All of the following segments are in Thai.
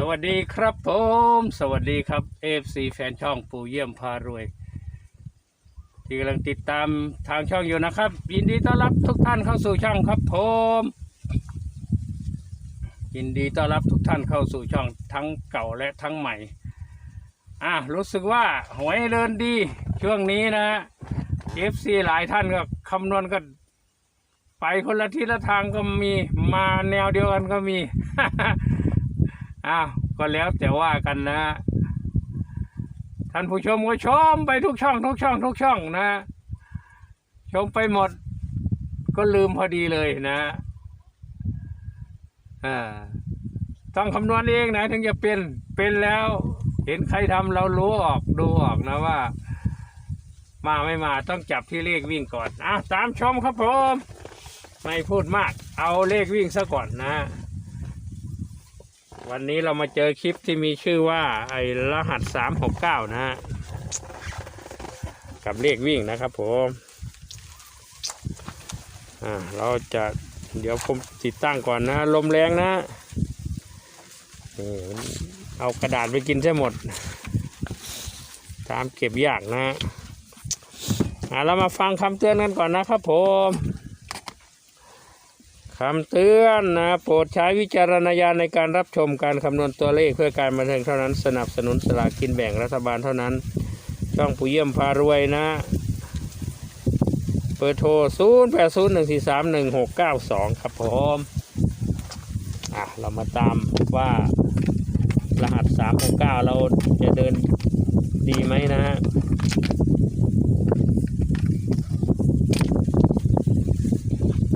สวัสดีครับผม สวัสดีครับ FC แฟนช่องปู่เยี่ยมพารวย ที่กำลังติดตามทางช่องอยู่นะครับ ยินดีต้อนรับทุกท่านเข้าสู่ช่องครับผม ยินดีต้อนรับทุกท่านเข้าสู่ช่องทั้งเก่าและทั้งใหม่ อะรู้สึกว่าหวยเดินดีช่วงนี้นะ FC หลายท่านก็คำนวณก็ไปคนละทิศละทางก็มีมาแนวเดียวกันก็มี อ้าวก็แล้วแต่ว่ากันนะ ท่านผู้ชมก็ชมไปทุกช่อง ทุกช่อง ทุกช่องนะ ชมไปหมด ก็ลืมพอดีเลยนะอ่าต้องคำนวณเองนะ ถึงจะเป็นเป็นแล้ว เห็นใครทำเรารู้ออกดูออกนะว่า มาไม่มาต้องจับที่เลขวิ่งก่อนอะตามชมครับผม ไม่พูดมาก เอาเลขวิ่งซะก่อนนะ วันนี้เรามาเจอคลิปที่มีชื่อว่า ไอ้รหัสสามหกเก้านะฮะกับเลขวิ่งนะครับผมอ่าเราจะเดี๋ยวผมติดตั้งก่อนนะลมแรงนะเอากระดาษไปกินใช่หมด ตามเก็บยากนะอ่าเรามาฟังคำเตือนกันก่อนนะครับผม คำเตือนนะโปรดใช้วิจารณญาณในการรับชมการคำนวณตัวเลขเพื่อการบันเทิงเท่านั้นสนับสนุนสลากกินแบ่งรัฐบาลเท่านั้น ช่องผู้เยี่ยมพารวยนะ เปิดโทร 0 8 0 1 4 3 1 6 9 2 ครับผมอะเรามาตามว่ารหัส 369 เราจะเดินดีไหมนะฮะ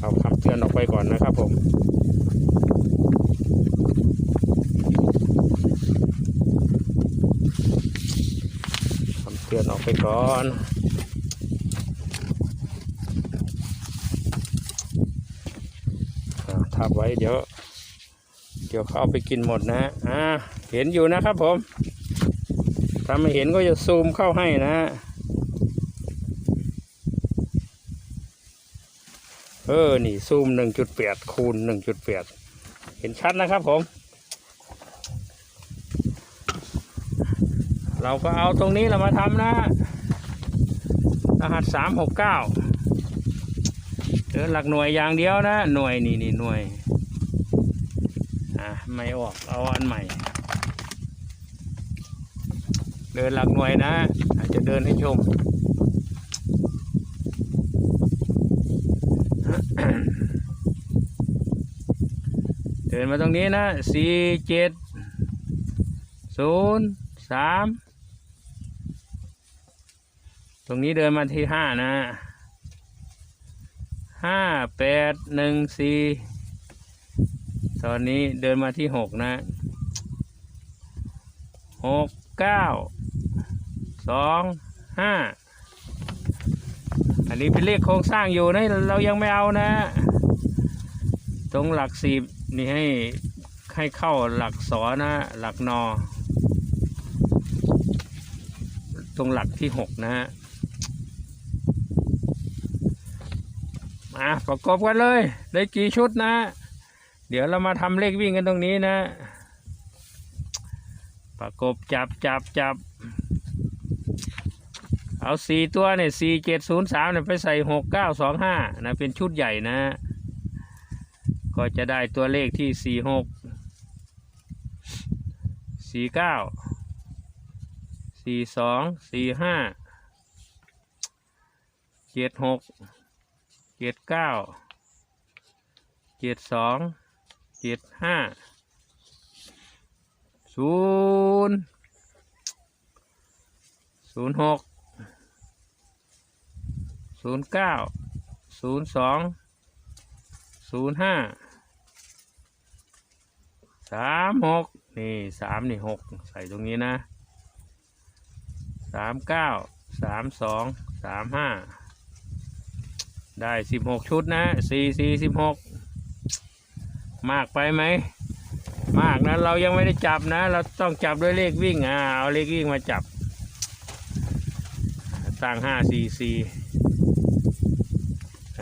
เอาคำเตือนออ กไปก่อนนะครับผมคำเตือนออกไปก่อนอทับไว้เดี๋ยว เดี๋ยวเขาเอาไปกินหมดนะอ่าเห็นอยู่นะครับผมถ้าไม่เห็นก็จะซูมเข้าให้นะ เออ นี่ ซูมหนึ่งจุดแปดคูณหนึ่งจุดแปดเห็นชัดนะครับผม เราก็เอาตรงนี้เรามาทำนะ รหัสสามหกเก้าเออหลักหน่วยอย่างเดียวนะ หน่วยนี่นี่หน่วย อะ ไม่ออก เอาอันใหม่ เดินหลักหน่วยนะ อาจจะเดินให้ชม ดินมาตรงนี้นะสี่เจ็ดศูนย์สามตรงนี้เดินมาที่ห้านะห้าแปดหนึ่งสี่ตอนนี้เดินมาที่หกนะหกเก้าสองห้าอันนี้เป็นเลขโครงสร้างอยู่นะเรายังไม่เอานะ ตรงหลักสิบ นี่ให้ให้เข้าหลักสอนะหลักนอ ตรงหลักที่หกนะฮะมาประกอบกันเลย ได้กี่ชุดนะ เดี๋ยวเรามาทำเลขวิ่งกันตรงนี้นะ ประกบจับจับจับ เอาสี่ตัวเนี่ยสี่เจ็ดศูนย์สามเนี่ยไปใส่หกเก้าสองห้านะ เป็นชุดใหญ่นะ ก็จะได้ตัวเลขที่สี่หกสี่เก้าสี่สองสี่ห้าเจ็ดหกเจ็ดเก้าเจ็ดสองเจ็ดห้าศูนย์ศูนย์หกศูนย์เก้าศูนย์สองศูนย์ห้า สามหกนี่สามนี่หกใส่ตรงนี้นะสามเก้าสามสองสามห้าได้สิบหกชุดนะสี่สี่สิบหกมากไปไหม มากนะเรายังไม่ได้จับนะ เราต้องจับด้วยเลขวิ่งอ่าเอาเลขวิ่งมาจับ ตั้งห้าสี่สี่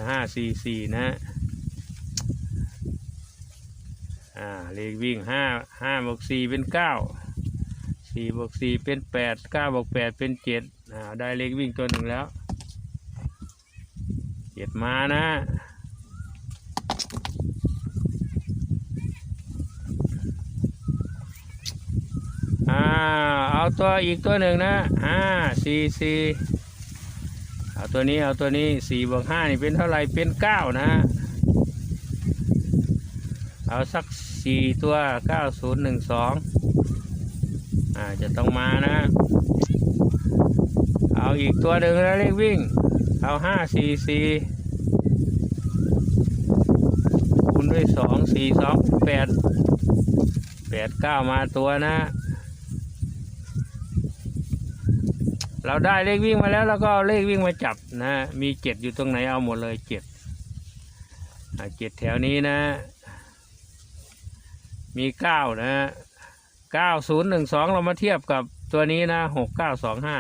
ห้าสี่สี่นะ อ่าเลขวิ่งห้าห้าบวกสี่เป็นเก้าสี่บวกสี่เป็นแปดเก้าบวกแปดเป็นเจ็ดอ่าได้เลขวิ่งตัวหนึ่งแล้วเจ็ดมานะอ่าเอาตัวอีกตัวหนึ่งนะห้าสี่สี่เอาตัวนี้เอาตัวนี้สี่บวกห้านี่เป็นเท่าไหร่เป็นเก้านะ เอาสักสี่ตัวเก้าศูนย์หนึ่งสองอ่าจะต้องมานะ เอาอีกตัวหนึ่งนะเลขวิ่ง เอาห้าสี่สี่คูณด้วยสองสี่สองแปดแปดเก้ามาตัวนะ เราได้เลขวิ่งมาแล้วเราก็เอาเลขวิ่งมาจับนะ มีเจ็ดอยู่ตรงไหนเอาหมดเลยเจ็ดเจ็ดแถวนี้นะ มีเก้านะเก้าศูนย์หนึ่งสองเรามาเทียบกับตัวนี้นะหกเก้าสองห้า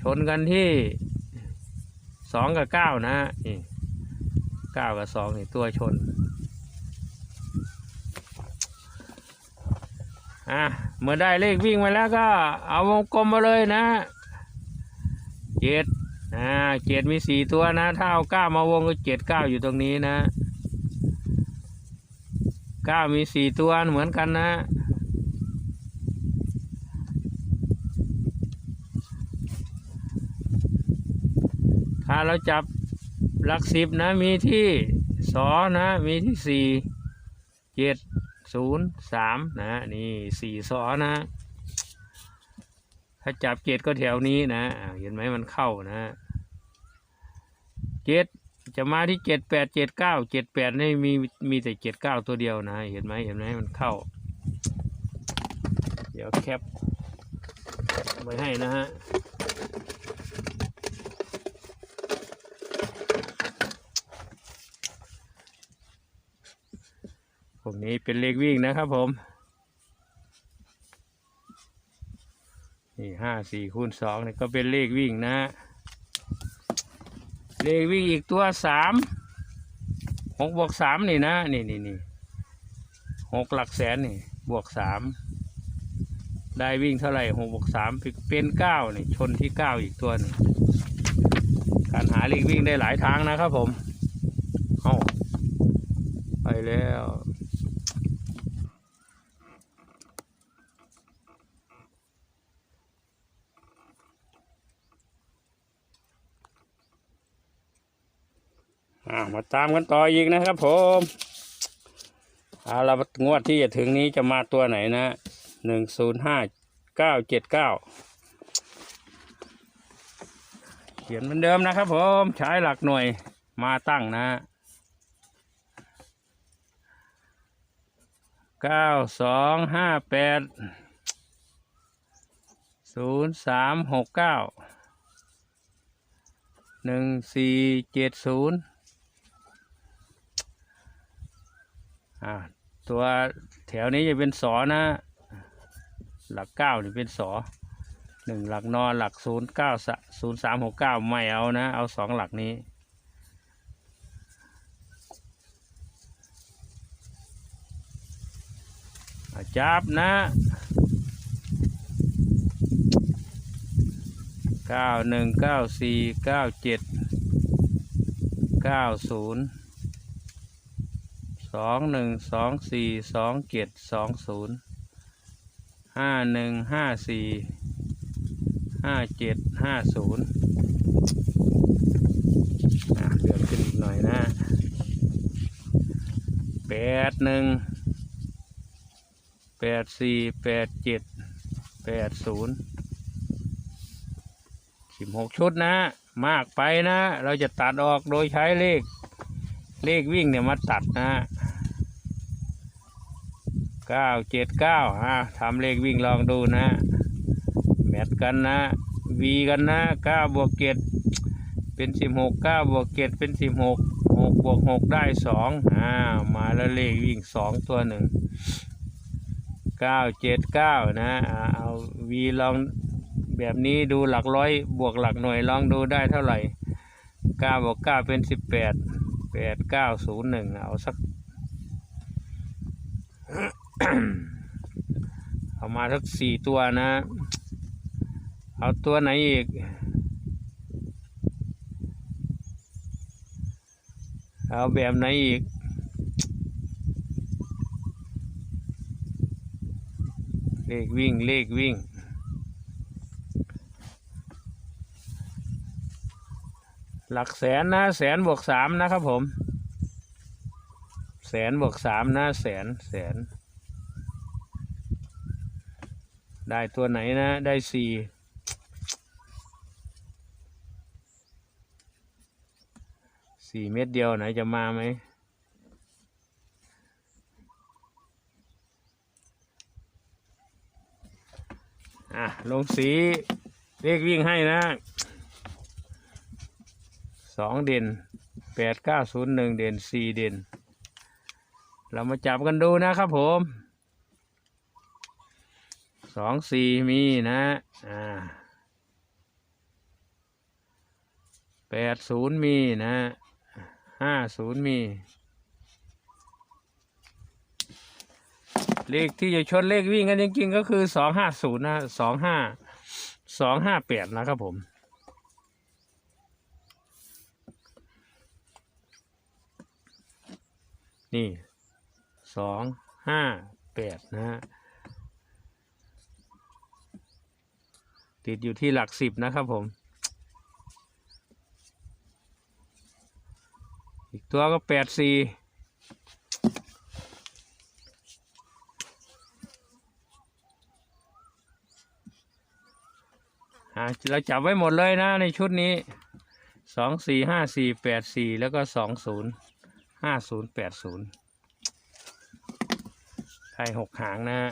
ชนกันที่สองกับเก้านะนี่เก้ากับสองนี่ตัวชนอะเมื่อได้เลขวิ่งมาแล้วก็เอาวงกลมมาเลยนะเจ็ดอ่าเจ็ดมีสี่ตัวนะ ถ้าเอาเก้ามาวงก็เจ็ดเก้าอยู่ตรงนี้นะ เก้ามีสี่ตัวเหมือนกันนะถ้าเราจับหลักสิบนะ มีที่สอนะ มีที่สี่เจ็ดศูนย์สามนะนี่สี่สอนะ ถ้าจับเจ็ดก็แถวนี้นะ เห็นไหมมันเข้านะเจ็ด จะมาที่เจ็ดแปดเจ็ดเก้าเจ็ดแปดนี่มีมีแต่เจ็ดเก้าตัวเดียวนะ เห็นไหมเห็นไหมมันเข้า เดี๋ยวแคปไว้ให้นะฮะพวกนี้เป็นเลขวิ่งนะครับผม นี่ห้าสี่คูณสองนี่ก็เป็นเลขวิ่งนะ เลขวิ่งอีกตัวสามหกบวกสามนี่นะ นี่นี่นี่หกหลักแสนนี่ บวกสามได้วิ่งเท่าไหร่หกบวกสามเป็นเก้านี่ ชนที่เก้าอีกตัวนึงการหาเลขวิ่งได้หลายทางนะครับผม เอาไปแล้ว อ่ามาตามกันต่ออีกนะครับผมเอาละงวดที่จะถึงนี้จะมาตัวไหนนะหนึ่งศูนย์ห้าเก้าเจ็ดเก้าเขียนเหมือนเดิมนะครับผมใช้หลักหน่วยมาตั้งนะเก้าสองห้าแปดศูนย์สามหกเก้าหนึ่งสี่เจ็ดศูนย์ อ่าตัวแถวนี้จะเป็นสอนะ หลักเก้านี่เป็นสอหนึ่งหลักนอนหลักศูนย์เก้าศูนย์สามหกเก้าไม่เอานะ เอาสองหลักนี้จับนะเก้าหนึ่งเก้าสี่เก้าเจ็ดเก้าศูนย์ สองหนึ่งสองสี่สองเจ็ดสองศูนย์ห้าหนึ่งห้าสี่ห้าเจ็ดห้าศูนย์เลื่อนขึ้นอีกหน่อยนะแปดหนึ่งแปดสี่แปดเจ็ดแปดศูนย์สิบหกชุดนะ มากไปนะ เราจะตัดออกโดยใช้เลข เลขวิ่งเนี่ยมาตัดนะเก้าเจ็ดเก้าฮะทำเลขวิ่งลองดูนะแมทกันนะวีกันนะเก้าบวกเจ็ดเป็นสิบหกเก้าบวกเจ็ดเป็นสิบหกหกบวกหกได้สองอ่ามาแล้วเลขวิ่งสองตัวหนึ่งเก้าเจ็ดเก้านะเอาวีลองแบบนี้ดูหลักร้อยบวกหลักหน่วยลองดูได้เท่าไหร่เก้าบวกเก้าเป็นสิบแปด แปดเก้าศูนย์หนึ่งเอาสัก เอามาสักสี่ตัวนะ เอาตัวไหนอีก เอาแบบไหนอีกเลขวิ่งเลขวิ่ง หลักแสนนะแสนบวกสามนะครับผม แสนบวกสามนะแสนแสน ได้ตัวไหนนะ ได้สี่สี่เม็ดเดียวไหนจะมาไหมอะ ลงสีเลขวิ่งให้นะ สองเด่นแปดเก้าศูนย์หนึ่งเด่นสี่เด่น เรามาจับกันดูนะครับผมสองสี่มีนะอ่าแปดศูนย์มีนะห้าศูนย์มี เลขที่จะชนเลขวิ่งกันจริงๆก็คือสองห้าศูนย์นะสองห้าสองห้าแปดนะครับผม นี่สองห้าแปดนะฮะติดอยู่ที่หลักสิบนะครับผม อีกตัวก็แปดสี่เราจับไว้หมดเลยนะในชุดนี้สองสี่ห้าสี่แปดสี่แล้วก็สองศูนย์ ห้าศูนย์แปดศูนย์ไทยหกหางนะฮะ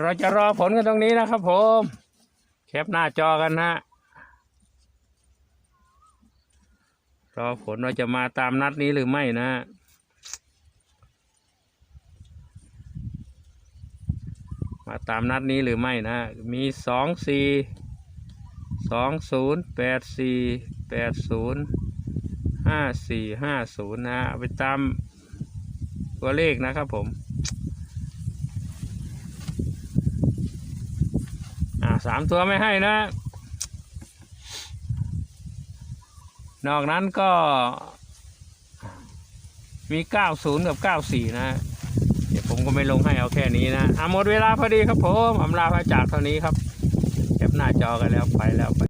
เราจะรอผลกันตรงนี้นะครับผมแคปหน้าจอกันนะรอผลว่าจะมาตามนัดนี้หรือไม่นะมาตามนัดนี้หรือไม่นะ มีสองสี่สองศูนย์แปดสี่แปดศูนย์ ห้าสี่ห้าศูนย์นะเอาไปตามตัวเลขนะครับผมอ่าสามตัวไม่ให้นะ นอกนั้นก็ มี90กับ94นะ เดี๋ยวผมก็ไม่ลงให้เอาแค่นี้นะอะหมดเวลาพอดีครับผมอำลาพระจากเท่านี้ครับแคปหน้าจอกันแล้วไปแล้วไป